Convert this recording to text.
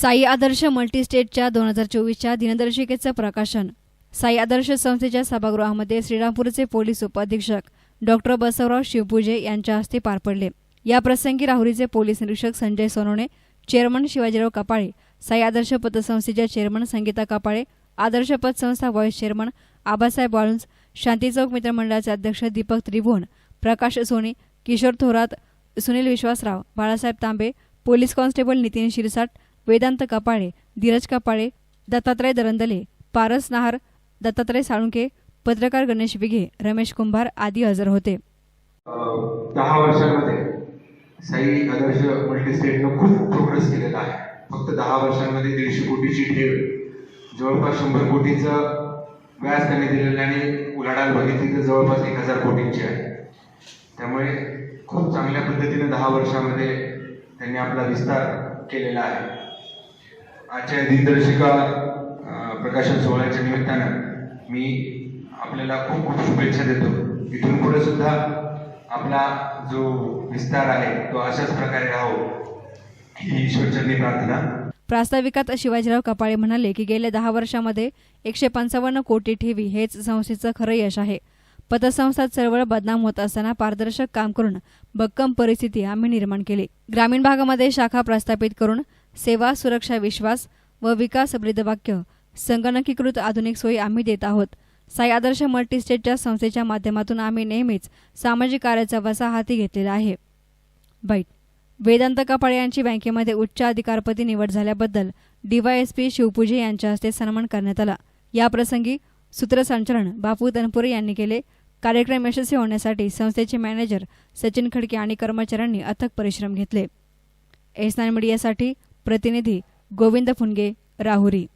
साई आदर्श मल्टीस्टेटच्या दोन हजार चोवीसच्या दिनदर्शिकेचं प्रकाशन. साई आदर्श संस्थेच्या सभागृहामध्ये श्रीरामपूरचे पोलीस उपाधीक्षक डॉक्टर बसवराव शिवपूजे यांच्या हस्ते पार पडले. या प्रसंगी राहुरीचे पोलीस निरीक्षक संजय सोनवणे चेअरमन शिवाजीराव कपाळे साई आदर्श पतसंस्थेच्या चेअरमन संगीता कपाळे आदर्श पतसंस्था व्हाईस चेअरमन आबासाहेब वाळुंज शांती चौक मित्रमंडळाचे अध्यक्ष दीपक त्रिभुवन प्रकाश सोनी किशोर थोरात सुनील विश्वासराव बाळासाहेब तांबे पोलीस कॉन्स्टेबल नितीन शिरसाट वेदांत कपाळे धीरज कपाळे दत्तात्रय दरंदले पारस नाहर दत्तात्रय साळुंके पत्रकार गणेश विघे रमेश कुंभार आदी हजर होते. दहा वर्षांमध्ये साई आदर्श मल्टीस्टेटनं खूप प्रोग्रेस केलेला आहे. फक्त दहा वर्षांमध्ये दीडशे कोटीची ठेव. जवळपास शंभर कोटीचं व्याज त्यांनी दिलेलं आहे आणि उलाढाल बघितली तर जवळपास एक हजार कोटींची आहे. त्यामुळे खूप चांगल्या पद्धतीने दहा वर्षामध्ये त्यांनी आपला विस्तार केलेला आहे. आजच्या दिनदर्शिका प्रकाशन सोहळ्याच्या निमित्तानं मी आपल्याला खूप खूप शुभेच्छा देतो. इथून पुढे सुद्धा आपला जो विस्तार आहे तो अशाच प्रकारे राहो ही ईश्वरचरणी प्रार्थना. प्रास्ताविकात शिवाजीराव कपाळे म्हणाले की गेल्या दहा वर्षामध्ये एकशे पंचावन्न कोटी ठेवी हेच संस्थेचं खरं यश आहे. पतसंस्था चळवळ बदनाम होत असताना पारदर्शक काम करून भक्कम परिस्थिती आम्ही निर्माण केली. ग्रामीण भागामध्ये शाखा प्रस्थापित करून सेवा सुरक्षा विश्वास व विकास वाक्य संगणकीकृत आधुनिक सोयी आम्ही देत आहोत. साई आदर्श मल्टीस्टेटच्या संस्थेच्या माध्यमातून आम्ही नेहमीच सामाजिक कार्याचा वसा हाती घेतलेला आहे. बैठ. वेदांत कपाळे यांची बँकेमध्ये उच्च अधिकारपदी निवड झाल्याबद्दल डीवायएसपी शिवपूजे यांच्या हस्ते सन्मान करण्यात आला. याप्रसंगी सूत्रसंचालन बापू तनपुरे यांनी केले. कार्यक्रम यशस्वी होण्यासाठी संस्थेचे मॅनेजर सचिन खडके आणि कर्मचाऱ्यांनी अथक परिश्रम घेतले. एस नाईन मीडियासाठी प्रतिनिधी गोविंद फुंगे राहुरी